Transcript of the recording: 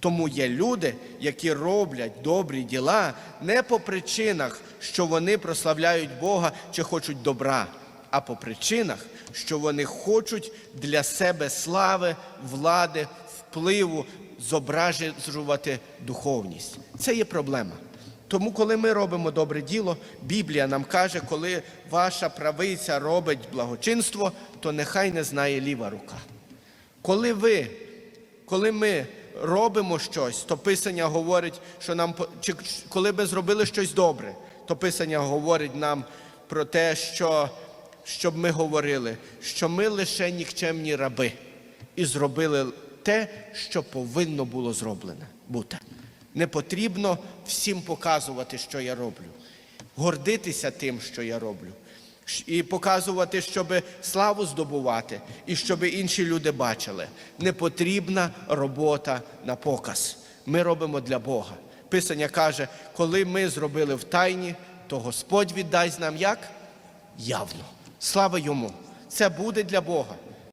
Тому є люди, які роблять добрі діла не по причинах, що вони прославляють Бога чи хочуть добра, а по причинах, що вони хочуть для себе слави, влади, впливу, зображувати духовність. Це є проблема. Тому, коли ми робимо добре діло, Біблія нам каже, коли ваша правиця робить благочинство, то нехай не знає ліва рука. Коли ви, коли ми робимо щось, то Писання говорить, що нам чи коли ми зробили щось добре, то Писання говорить нам про те, що щоб ми говорили, що ми лише нікчемні раби і зробили те, що повинно було зроблене бути. Не потрібно всім показувати, що я роблю, гордитися тим, що я роблю, і показувати, щоб славу здобувати, і щоб інші люди бачили. Не потрібна робота на показ. Ми робимо для Бога. Писання каже, коли ми зробили в тайні, то Господь віддасть нам як? Явно. Слава йому! Це буде для Бога.